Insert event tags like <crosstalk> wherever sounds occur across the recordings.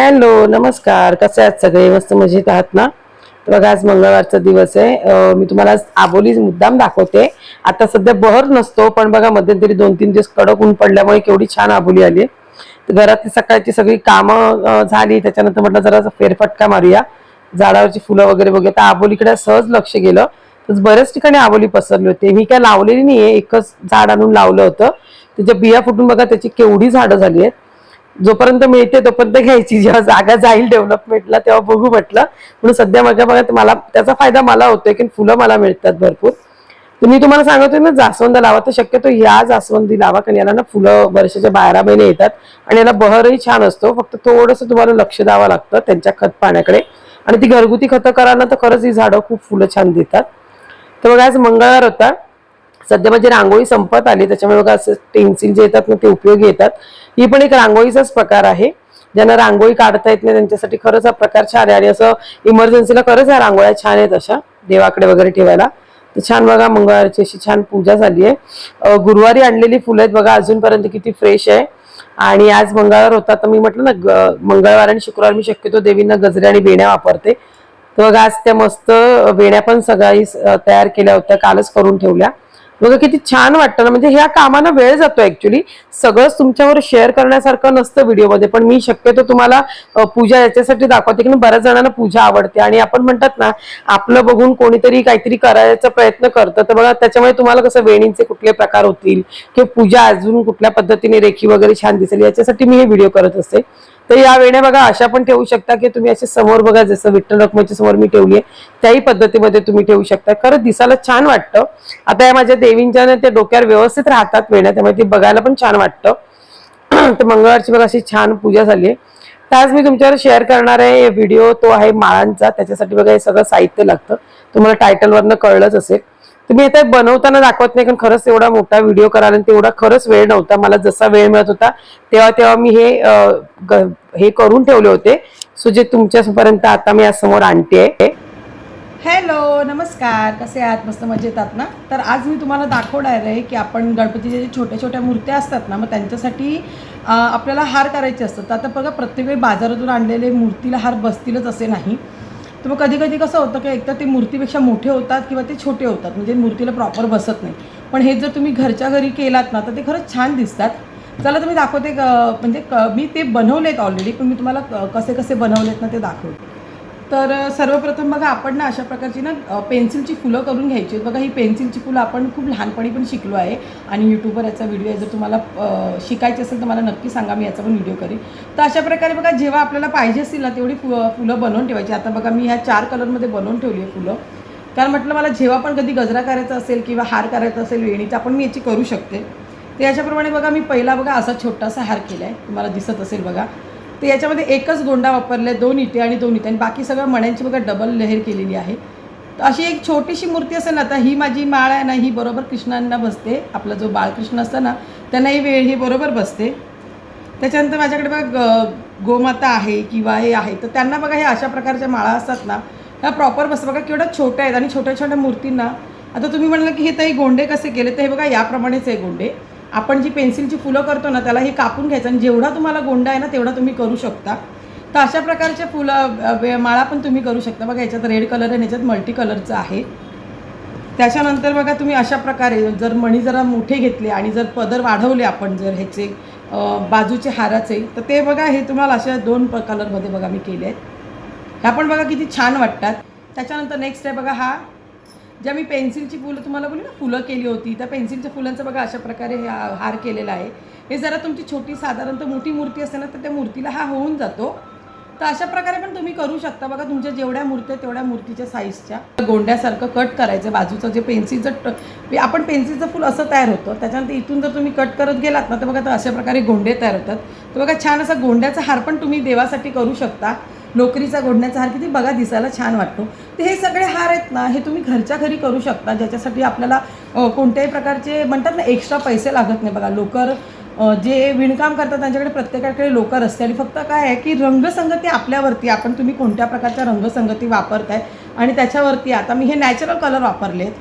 Hello नमस्कार. कसे आहात सगळे? मस्त मजेत आहात ना? तर बघा आज मंगळवारचा दिवस आहे. मी तुम्हाला आज आबोली मुद्दाम दाखवते. आता सध्या बहर नसतो पण बघा मध्यंतरी दोन तीन दिवस कडक ऊन पडल्यामुळे केवढी छान आबोली आली तर घरातली सकाळची सगळी कामं झाली. त्याच्यानंतर म्हटलं जरा फेरफटका मारूया. झाडावरची फुलं वगैरे बघूया. तर आबोलीकडे सहज लक्ष गेलं. तर बऱ्याच ठिकाणी आबोली पसरली होती. मी काय लावलेली नाहीये. एकच झाड आणून लावलं होतं. त्याच्या बिया फुटून बघा त्याची केवढी झाडं झाली आहेत. जोपर्यंत मिळते तोपर्यंत घ्यायची. जेव्हा जागा जाईल डेव्हलपमेंटला तेव्हा बघू म्हटलं. म्हणून सध्या माझ्या बघा मला त्याचा फायदा मला होतोय की फुलं मला मिळतात भरपूर. तर मी तुम्हाला सांगतोय ना जास्वंद लावा. तर शक्यतो ह्या जास्वंदी लावा कारण याला ना फुलं वर्षाच्या बारा महिने येतात. आणि याला बहरही छान असतो. फक्त थोडंसं तुम्हाला लक्ष द्यावं लागतं त्यांच्या खत पाण्याकडे. आणि ती घरगुती खतं करा ना तर खरंच ही झाडं खूप फुलं छान देतात. तर बघा आज मंगळवार होता. सध्या माझी रांगोळी संपत आली त्याच्यामुळे बघा असं पेन्सिल जे येतात ना ते उपयोगी येतात. ही पण एक रांगोळीचाच प्रकार आहे. ज्यांना रांगोळी काढता येत नाही त्यांच्यासाठी खरंच हा प्रकार छान आहे. आणि असं इमर्जन्सीला खरंच ह्या रांगोळ्या छान आहेत अशा देवाकडे वगैरे ठेवायला. तर छान बघा मंगळवारची अशी छान पूजा झाली आहे. गुरुवारी आणलेली फुलं आहेत बघा अजूनपर्यंत किती फ्रेश आहे. आणि आज मंगळवार होता तर मी म्हटलं ना ग- मंगळवार आणि शुक्रवार मी शक्यतो देवींना गजरे आणि बेण्या वापरते. तर बघा आज त्या मस्त वेण्या पण सगळी तयार केल्या होत्या कालच करून ठेवल्या. बघा किती छान वाटतं ना. म्हणजे ह्या कामाला वेळ जातो ऍक्च्युली सगळंच तुमच्यावर शेअर करण्यासारखं नसतं व्हिडिओमध्ये पण मी शक्यतो तुम्हाला पूजा याच्यासाठी दाखवते की बऱ्याच जणांना पूजा आवडते. आणि आपण म्हणतात ना आपलं बघून कोणीतरी काहीतरी करायचा प्रयत्न करतं. तर बघा त्याच्यामुळे तुम्हाला कसं वेणींचे कुठले प्रकार होतील? किंवा पूजा अजून कुठल्या पद्धतीने रेखी वगैरे छान दिसेल? याच्यासाठी मी हे व्हिडिओ करत असते. तर या वेण्या बघा अशा पण ठेवू शकता की तुम्ही असे समोर बघा जसं विठ्ठल रखमाच्या समोर मी ठेवली आहे त्याही पद्धतीमध्ये तुम्ही ठेवू शकता. खरं दिसायला छान वाटतं. आता या माझ्या देवींच्या ना त्या डोक्यावर व्यवस्थित राहतात वेण्या त्यामुळे ती बघायला पण छान वाटतं. <clears throat> तर मंगळवारची बघा अशी छान पूजा झाली आहे. तर आज मी तुमच्यावर शेअर करणार आहे व्हिडिओ तो आहे माळांचा त्याच्यासाठी बघा हे सगळं साहित्य लागतं. तुम्हाला टायटलवरनं कळलंच असेल. तुम्ही आता बनवताना दाखवत नाही कारण खरंच एवढा मोठा व्हिडिओ करायला आणि तेवढा खरंच वेळ नव्हता. मला जसा वेळ मिळत होता तेव्हा तेव्हा मी हे ग- हे करून ठेवले होते. सो जे तुमच्यापर्यंत आता मी आज समोर आणते हॅलो नमस्कार. कसे आहात? मस्त मजेत आहात ना? तर आज मी तुम्हाला दाखवणार आहे की आपण गणपतीच्या जे छोट्या छोट्या मूर्त्या असतात ना मग त्यांच्यासाठी आपल्याला हार करायचे असतात. तर आता बघा प्रत्येक वेळी बाजारातून आणलेले मूर्तीला हार बसतीलच असे नाही. तर मग कधी कधी कसं होतं की एकतर ते मूर्तीपेक्षा मोठे होतात किंवा ते छोटे होतात म्हणजे मूर्तीला प्रॉपर बसत नाही. पण हे जर तुम्ही घरच्या घरी केलात ना तर ते खरंच छान दिसतात. चला तुम्ही दाखवते म्हणजे क मी ते बनवलेत ऑलरेडी पण मी तुम्हाला कसे कसे कसे बनवलेत ना ते दाखवते. तर सर्वप्रथम बघा आपण ना अशा प्रकारची ना पेन्सिलची फुलं करून घ्यायची आहेत. बघा ही पेन्सिलची फुलं आपण खूप लहानपणी पण शिकलो आहे आणि यूट्यूबवर याचा व्हिडिओ आहे. जर तुम्हाला शिकायची असेल तर मला नक्की सांगा मी याचा पण व्हिडिओ करेन. तर अशा प्रकारे बघा जेव्हा आपल्याला पाहिजे असतील ना तेवढी फु फुलं बनवून ठेवायची. आता बघा मी ह्या चार कलरमध्ये बनवून ठेवली आहे फुलं. कारण म्हटलं मला जेव्हा पण कधी गजरा करायचा असेल किंवा हार करायचा असेल वेणीचा आपण मी याची करू शकते. तर याच्याप्रमाणे बघा मी पहिला बघा असा छोटासा हार केला आहे तुम्हाला दिसत असेल बघा. तर याच्यामध्ये एकच गोंडा वापरला आहे दोन इटे आणि दोन इटे. आणि बाकी सगळं मण्यांची बघा डबल लहेर केलेली आहे. तर अशी एक छोटीशी मूर्ती असेल ना आता ही माझी माळ आहे ना ही बरोबर कृष्णांना बसते. आपला जो बाळकृष्ण असतं ना त्यांना ही वेळ ही बरोबर बसते. त्याच्यानंतर माझ्याकडे बघा ग- गोमाता आहे किंवा हे आहे. तर त्यांना बघा हे अशा प्रकारच्या माळा असतात ना ह्या प्रॉपर बस बघा केवढ्या छोट्या आहेत. आणि छोट्या छोट्या मूर्तींना आता तुम्ही म्हणाल की हे तरी गोंडे कसे केले? तर हे बघा याप्रमाणेच आहे गोंडे. आपण जी पेन्सिलची फुलं करतो ना त्याला हे कापून घ्यायचं आणि जेवढा तुम्हाला गोंडा आहे ना तेवढा तुम्ही करू शकता. तर अशा प्रकारच्या फुलं माळा पण तुम्ही करू शकता. बघा याच्यात रेड कलर आहे याच्यात मल्टी कलरचं आहे. त्याच्यानंतर बघा तुम्ही अशा प्रकारे जर मणी जरा मोठे घेतले आणि जर पदर वाढवले आपण जर ह्याचे बाजूचे हाराचे तर ते बघा हे तुम्हाला अशा दोन प कलरमध्ये बघा मी केले आहेत. ह्या पण बघा किती छान वाटतात. त्याच्यानंतर नेक्स्ट आहे बघा हा ज्या मी पेन्सिलची फुलं तुम्हाला बोलली ना फुलं केली होती त्या पेन्सिलच्या फुलांचं बघा अशा प्रकारे हे हार केलेला आहे. हे जरा तुमची छोटी साधारणतः मोठी मूर्ती असते ना तर त्या मूर्तीला हा होऊन जातो. तर अशा प्रकारे पण तुम्ही करू शकता. बघा तुमच्या जेवढ्या मूर्त्या तेवढ्या मूर्तीच्या साईजच्या गोंड्यासारखं कट करायचं बाजूचं जे पेन्सिलचं ट आपण पेन्सिलचं फुल असं तयार होतं. त्याच्यानंतर इथून जर तुम्ही कट करत गेलात ना तर बघा तर अशा प्रकारे गोंडे तयार होतात. तर बघा छान असा गोंड्याचा हार पण तुम्ही देवासाठी करू शकता. लोकरीचा घोडण्याचा हार किती बघा दिसायला छान वाटतो. तर हे सगळे हार आहेत ना हे तुम्ही घरच्या घरी करू शकता. ज्याच्यासाठी आपल्याला कोणत्याही प्रकारचे म्हणतात ना एक्स्ट्रा पैसे लागत नाही बघा. लोकर जे विणकाम करतात त्यांच्याकडे प्रत्येकाकडे लोकर असते. आणि फक्त काय आहे की रंगसंगती आपल्यावरती आपण तुम्ही कोणत्या प्रकारच्या रंगसंगती वापरताय? आणि त्याच्यावरती आता मी हे नॅचरल कलर वापरलेत.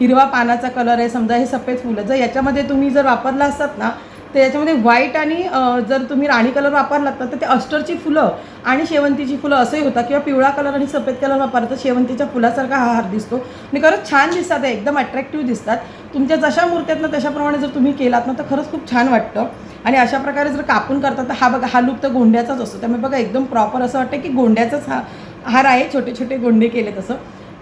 हिरवा पानाचा कलर आहे. समजा हे सफेद फुलं. जर याच्यामध्ये तुम्ही जर वापरला असतात ना तर याच्यामध्ये व्हाईट आणि जर तुम्ही राणी कलर वापरलात ना तर ते अष्टरची फुलं आणि शेवंतीची फुलं असंही होतात किंवा पिवळा कलर आणि सफेद कलर वापरला तर शेवंतीच्या फुलासारखा हा हार दिसतो. आणि खरंच छान दिसतात एकदम अट्रॅक्टिव्ह दिसतात. तुमच्या जशा मूर्त्यात ना तशाप्रमाणे जर तुम्ही केलात ना तर खरंच खूप छान वाटतं. आणि अशा प्रकारे जर कापून करतात तर हा बघा हा लूप तर गोंड्याचाच असतो. त्यामुळे बघा एकदम प्रॉपर असं वाटतं की गोंड्याचाच हा हार आहे. छोटे छोटे गोंडे केले तसं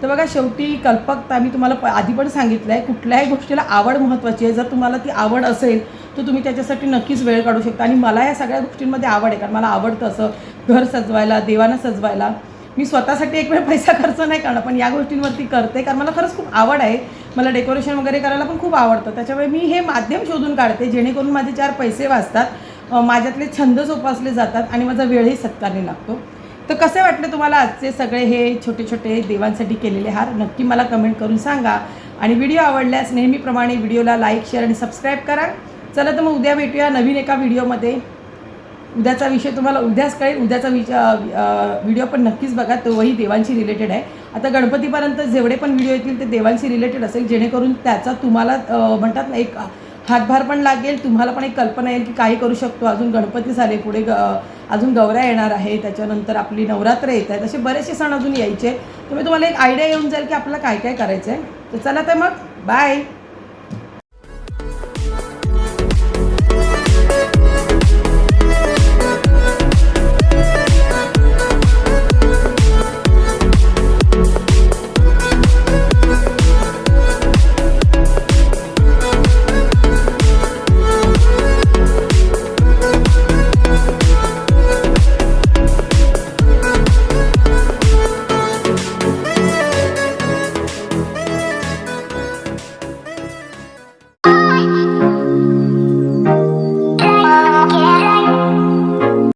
तर बघा शेवटी कल्पकता मी तुम्हाला प आधी पण सांगितलं आहे कुठल्याही गोष्टीला आवड महत्त्वाची आहे. जर तुम्हाला ती आवड असेल तर तुम्ही त्याच्यासाठी नक्कीच वेळ काढू शकता. आणि मला या सगळ्या गोष्टींमध्ये आवड आहे कारण मला आवडतं असं घर सजवायला देवानं सजवायला. मी स्वतःसाठी एक वेळ पैसा खर्च नाही करणार पण या गोष्टींवरती करते कारण मला खरंच खूप आवड आहे. मला डेकोरेशन वगैरे करायला पण खूप आवडतं. त्याच्यामुळे मी हे माध्यम शोधून काढते जेणेकरून माझे चार पैसे वाचतात. माझ्यातले छंद जोपासले जातात आणि माझा वेळही सत्कारने लागतो. तर कसे वाटले तुम्हाला आजचे सगळे हे छोटे छोटे देवांसाठी केलेले हार? नक्की मला कमेंट करून सांगा. आणि व्हिडिओ आवडल्यास नेहमीप्रमाणे व्हिडिओला लाईक शेअर आणि सबस्क्राईब करा. चला तर मग उद्या भेटूया नवीन एका व्हिडिओमध्ये उद्याचा विषय तुम्हाला उद्याच कळेल. उद्याचा विचार व्हिडिओ पण नक्कीच बघा. तोही देवांशी रिलेटेड आहे. आता गणपतीपर्यंत जेवढे पण व्हिडिओ येतील ते देवांशी रिलेटेड असेल. जेणेकरून त्याचा तुम्हाला म्हणतात ना एक हातभार पण लागेल. तुम्हाला पण एक कल्पना येईल की काही करू शकतो. अजून गणपती झाले पुढे ग अजून गौऱ्या येणार आहे त्याच्यानंतर आपली नवरात्र येत आहेत. असे बरेचसे सण अजून यायचे. तर मी तुम्हाला एक आयडिया येऊन जाईल की आपल्याला काय काय करायचं आहे तर चला तर मग बाय